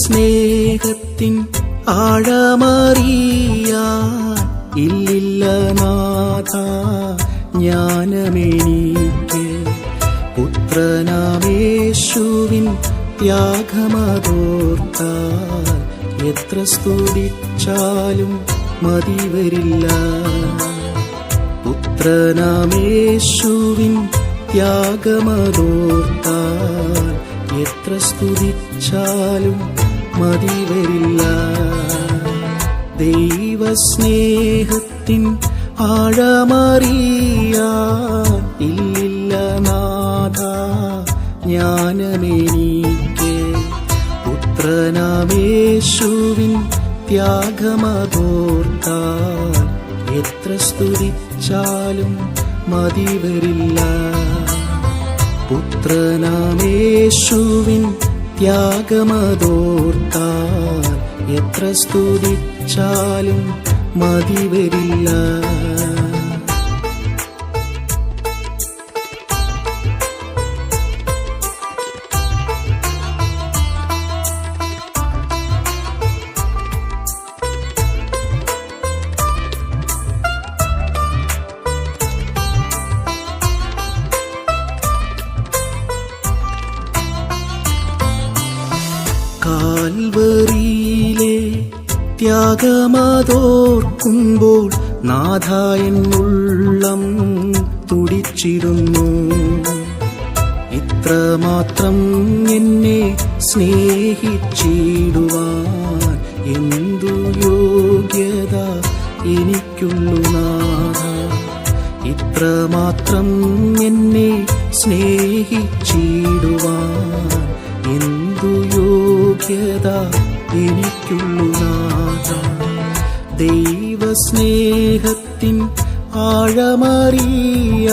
ദൈവസ്നേഹത്തിൻ ആഴമറിയാ ഇല്ലില്ല നാഥ ജ്ഞാനമെനിക്ക് പുത്രനാമേശുവിൻ ത്യാഗമതോർത്താൽ എത്ര സ്തുതിച്ചാലും മതി വരില്ല പുത്രനാമേശുവിൻ ത്യാഗമതോർത്താൽ എത്ര സ്തുതിച്ചാലും മതി വരില്ല. ദൈവസ്നേഹത്തിൻ ആഴമറിയാൻ ഇല്ലില്ല നാഥ ജ്ഞാനമേനിക്ക്. പുത്രനാമേശുവിൻ ത്യാഗമതോർത്താൽ എത്ര സ്തുതിച്ചാലും മതി വരില്ല. പുത്രനാമേശുവിൻ ത്യാഗമതോർത്താൽ എത്ര സ്തുതിച്ചാലും മതി കാൽവറിയിലെ ത്യാഗമതോർക്കുമ്പോൾ നാഥായൻ ഉള്ളം തുടിച്ചിരുന്നു ഇത്രമാത്രം എന്നെ സ്നേഹിച്ചിടുവാൻ എന്തു യോഗ്യത എനിക്കുള്ളു നാഥ. ഇത്രമാത്രം എന്നെ സ്നേഹിച്ചിടുവാൻ യോഗ്യത എനിക്കുള്ളു നാഥ ദൈവസ്നേഹത്തിൻ ആഴമറിയ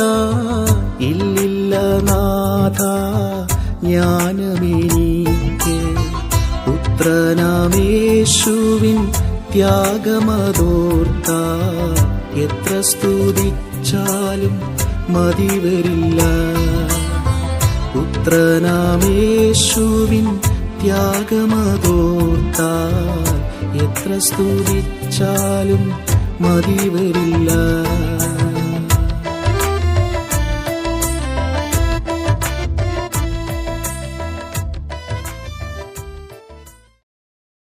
ഇല്ലില്ല നാഥ ജ്ഞാനമെനിക്ക്. പുത്രനാമേശുവിൻ ത്യാഗമതോർത്ത എത്ര സ്തുതിച്ചാലും മതിവരില്ല. പുത്രനാമേശുവിൻ ത്യാഗമതോർത്ത എത്ര സ്തുതിച്ചാലും മതി വരില്ല